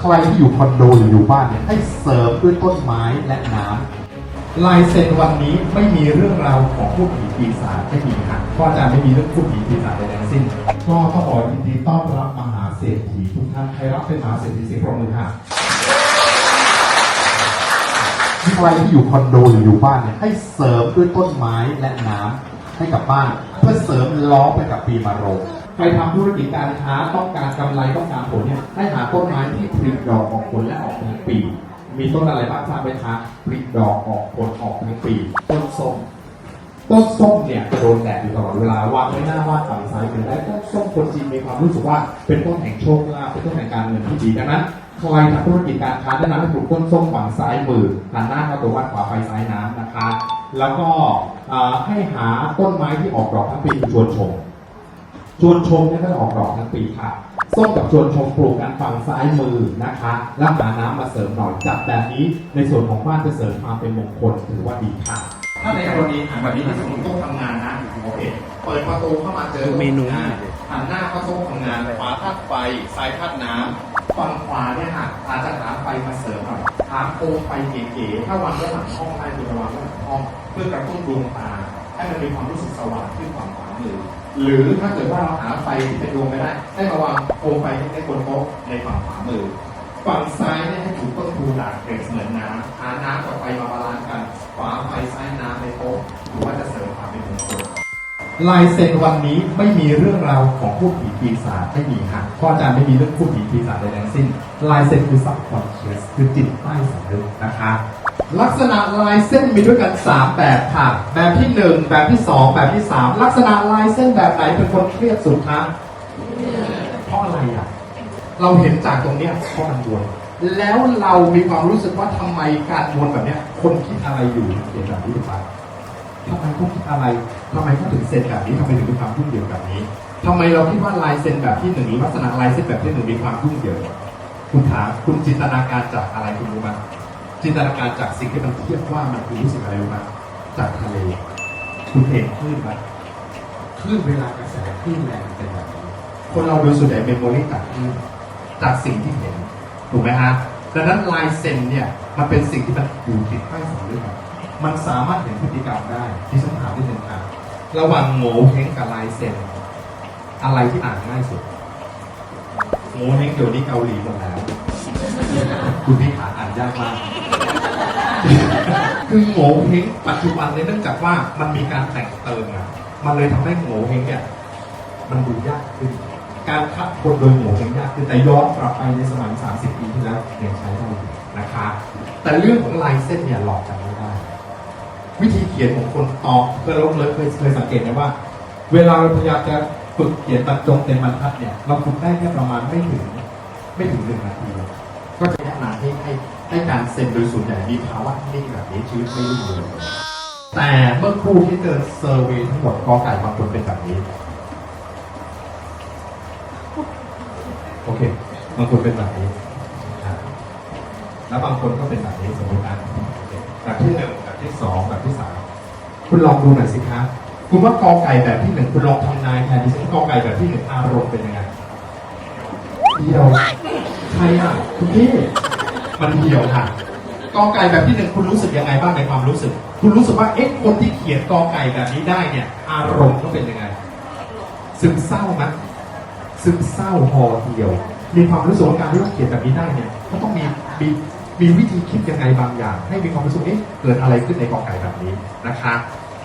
ใครที่อยู่คอนโดหรืออยู่บ้านเนี่ยให้เสริมด้วยต้นไม้และน้ำลายเซ็นวันนี้ไม่มีเรื่องราวของผู้ผีปีศาจไม่มีค่ะเพราะอาจารย์ไม่มีเรื่องผู้ผีปีศาจใดๆทั้งสิ้น ก็ต้องขอยินดีต้อนรับมหาเศรษฐีทุกท่านใครรับเป็นมหาเศรษฐีเสียงปรบมือค่ะใครที่อยู่คอนโดหรืออยู่บ้านเนี่ยให้เสริมด้วยต้นไม้และน้ำให้กับบ้าน เพื่อเสริมล้อไปกับปีมะโรง ใครทำธุรกิจการค้าต้องการกำไรต้องการผลเนี่ยให้หาต้นไม้ที่ผลิดอกออกผลและออกทั้งปี มีต้นอะไรบ้างทราบไหมคะผลิดอกออกผลออกทั้งปีต้นส้มต้นส้มเนี่ยจะโดนแดดอยู่ตลอดเวลาวางไว้หน้าว่าฝั่งซ้ายมือได้ต้นส้มคนจีนมีความรู้สึกว่าเป็นต้นแห่งโชคลาภเป็นต้นแห่งการเงินที่ดีดังนั้นใครทำธุรกิจการค้าแนะนำให้ปลูกต้นส้มฝั่งซ้ายมือหันหน้าเข้าตัววัดขวาไปซ้ายน้ำนะคะ แล้วก็ให้หาต้นไม้ที่ออกดอกทั้งปีชวนชม ชวนชมเนี่ยก็ออกดอกทั้งปีค่ะส้มกับชวนชมปลูกกันฝั่งซ้ายมือนะคะแล้วหาน้ำมาเสริมหน่อยจัดแบบนี้ในส่วนของบ้านจะเสริมความเป็นมงคลถือว่าดีค่ะ ถ้าในกรณีอะแบบนี้สมมติต้องทำงานนะโอเคเปิดประตูเข้ามาเจอเมนูอะหันหน้าเข้าโต๊ะทำงานขวาธาตุไฟซ้ายธาตุน้ำฝั่งขวาเนี่ยค่ะอาจจะหาไฟมาเสริมหน่อยหาโคมไฟเก๋ๆถ้าวางไว้หลังห้องได้คือวางไว้หลังห้อง เพื่อกระตุ้นดวงตาให้มันมีความรู้สึกสว่างขึ้น หรือถ้าเกิดว่าเราหาไฟที่เป็นดวงไม่ได้ ให้มาวางโคมไฟที่ในบนโต๊ะในฝั่งขวามือ ฝั่งซ้ายเนี่ยให้ถูกต้นทูดากเกล็ดเหมือนน้ำหาน้ำกับไฟมาบาลานซ์กันขวาไฟซ้ายน้ำในโต๊ะหรือว่าจะเสริมความเป็นมงคลลายเซ็นวันนี้ไม่มีเรื่องราวของผู้ผีปีศาจไม่มีค่ะเพราะอาจารย์ไม่มีเรื่องผู้ผีปีศาจใดทั้งสิ้น ลายเซ็นคือซับคอนเชียสคือจิตใต้สำนึกนะคะ ลักษณะลายเส้นมีด้วยกัน 3 แบบค่ะ แบบที่ 1 แบบที่ 2 แบบที่ 3 ลักษณะลายเส้นแบบไหนเป็นคนเครียดสุดคะเพราะอะไรอะ เราเห็นจากตรงเนี้ยเพราะมันวนแล้วเรามีความรู้สึกว่าทำไมการวนแบบเนี้ย คนคิดอะไรอยู่เขียนแบบนี้ถูกปะทำไมเขาคิดอะไรทำไมเขาถึงเซ็นแบบนี้ทำไมถึงมีความยุ่งเหยิงแบบนี้ทำไมเราคิดว่าลายเซ็นแบบที่หนึ่งลักษณะลายเซ็นแบบที่หนึ่งมีความยุ่งเหยิงคุณถามคุณจินตนาการจากอะไรคุณรู้ไหม จินตนาการจากสิ่งที่มันเทียบว่ามันคือรู้สึกอะไรรู้ไหมจากทะเลคุณเห็นคลื่นไหมคลื่นเวลากระแสคลื่นแรงเป็นแบบนี้คนเราโดยส่วนใหญ่เมมโมรีจากคลื่นจากสิ่งที่เห็นถูกไหมฮะดังนั้นลายเซ็นเนี่ยมันเป็นสิ่งที่มันอยู่ติดใต้สำนึกอมันสามารถเห็นพฤติกรรมได้ที่ฉันถามที่หนึ่งครับระหว่างโง่เฮงกับลายเซ็นอะไรที่อ่านง่ายสุดโง่เฮงเดี๋ยวนี้เกาหลีหมดแล้ว คุณพี่ขาอ่านยากมาก คือโง่เฮงปัจจุบันเนี่ยเนื่องจากว่ามันมีการแต่งเติมอะมันเลยทำให้โง่เฮงเนี่ยมันดูยากขึ้น การคัดคนโดยโง่เฮงยากขึ้นแต่ย้อนกลับไปในสมัย 30 ปีที่แล้วยังใช้ได้นะคะแต่เรื่องของลายเส้นเนี่ยหลอกกันไม่ได้ วิธีเขียนของคนตอบเคยเราเคยเคยเคยสังเกตไหมว่า เวลาเราพยายามจะฝึกเขียนบรรจงเต็มบรรทัดเนี่ย เราฝึกได้แค่ประมาณไม่ถึง ไม่ถึงหนึ่งนาที นะนำให้ให้ให้การเซ็นโดยส่วนใหญ่มีภาวะนิ่งแบบนี้ชีวิตไม่รุ่งเรืองแต่เมื่อครูที่เจอเซอร์เวย์ทั้งหมดกอไก่บางคนเป็นแบบนี้ โอเคบางคนเป็นแบบนี้อ่าแล้วบางคนก็เป็นแบบนี้สมมตินะโอเคแบบที่หนึ่งแบบที่สองแบบที่สามคุณลองดูหน่อยสิคะคุณว่ากอไก่แบบที่หนึ่งคุณลองทำนายแทนดิฉันกอไก่แบบที่หนึ่งอารมณ์เป็นยังไงเดียว ใครอะคุณพี่มันเดียวค่ะกอไก่แบบที่หนึ่งคุณรู้สึกยังไงบ้างในความรู้สึก คุณรู้สึกว่าเอ๊ะคนที่เขียนกอไก่แบบนี้ได้เนี่ย อารมณ์เขาเป็นยังไง ซึมเศร้าไหมซึมเศร้าพอเดียว มีความรู้สึกว่าการที่เราเขียนแบบนี้ได้เนี่ยก็ต้องมีมีมีวิธีคิดยังไงบางอย่าง ให้มีความรู้สึกเอ๊ะเกิดอะไรขึ้นในกอไก่แบบนี้นะคะ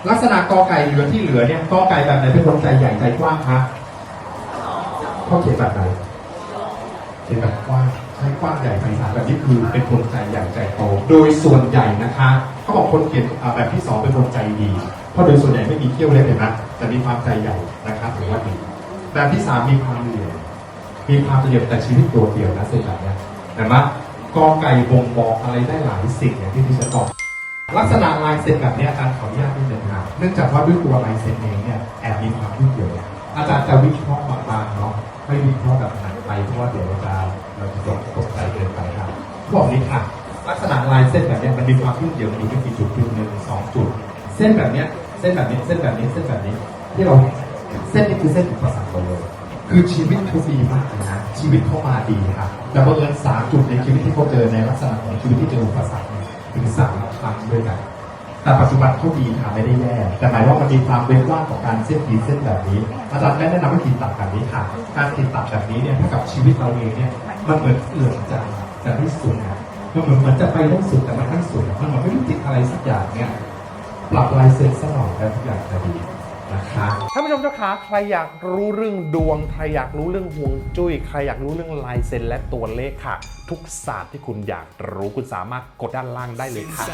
ลักษณะกอไก่เหลือที่เหลือเนี่ยกอไก่แบบไหนเป็นคนใจใหญ่ใจกว้างคะเขาเขียนแบบไหน เขียนแบบกว้างใช้กว้างใหญ่ไพศาลแบบนี้คือเป็นคนใจใหญ่ใจโตโดยส่วนใหญ่นะคะเขาบอกคนเขียนแบบที่สองเป็นคนใจดี เพราะโดยส่วนใหญ่ไม่มีเขี้ยวเล็บเห็นไหมแต่มีความใจใหญ่นะครับถือว่าดีแบบที่สามมีความเหลี่ยมมีความเหลี่ยมแต่ชีวิตตัวเดียวนะเส้นแบบเนี้ยเห็นไหมกอไก่บ่งบอกอะไรได้หลายสิ่งอย่างที่ที่ฉันบอกลักษณะลายเซ็นแบบเนี้ยอาจารย์ขออนุญาตนิดนึงครับเนื่องจากว่าด้วยตัวลายเซ็นเองเนี่ยแอบมีความยุ่งเหยิงอาจารย์จะวิเคราะห์บางๆเนาะไม่วิเคราะห์แบบ เพราะว่าเดี๋ยวเราจะเราจะตกใจเกินไปครับบอกนี้ค่ะ ลักษณะลายเส้นแบบนี้มันมีความยุ่งเยิงอยู่ที่กี่จุดจุดหนึ่งสองจุด เส้นแบบนี้เส้นแบบนี้เส้นแบบนี้เส้นแบบนี้ ที่เราเส้นนี้คือเส้นอุปสรรคเราเลยคือชีวิตเขาดีมากเลยนะชีวิตเขามาดีครับแต่บังเอิญสามจุดในชีวิตที่เขาเจอในลักษณะของชีวิตที่เจออุปสรรคถึงสามครั้งด้วยกัน แต่ปัจจุบันเขาดีค่ะไม่ได้แย่แต่หมายว่ามันมีความเว้นว่างของการเส้นขีดเส้นแบบนี้ อาจารย์แนะนำให้ขีดตัดแบบนี้ค่ะ การขีดตัดแบบนี้เนี่ยเท่ากับชีวิตเราเองเนี่ยมันเหมือนเอื่อมใจจะที่สุดนะมันเหมือนมือนจะไปได้สุดแต่มันไม่สุดมันเหมือนไม่รู้ติดอะไรสักอย่างเนี่ยปรับลายเซ็นส่อยแล้วทุกอย่างจะดีนะคะท่านผู้ชมเจ้าขาใครอยากรู้เรื่องดวง ใครอยากรู้เรื่องห่วงจุ้ย ใครอยากรู้เรื่องลายเซ็นและตัวเลขค่ะ ทุกศาสตร์ที่คุณอยากรู้คุณสามารถกดด้านล่างได้เลยค่ะ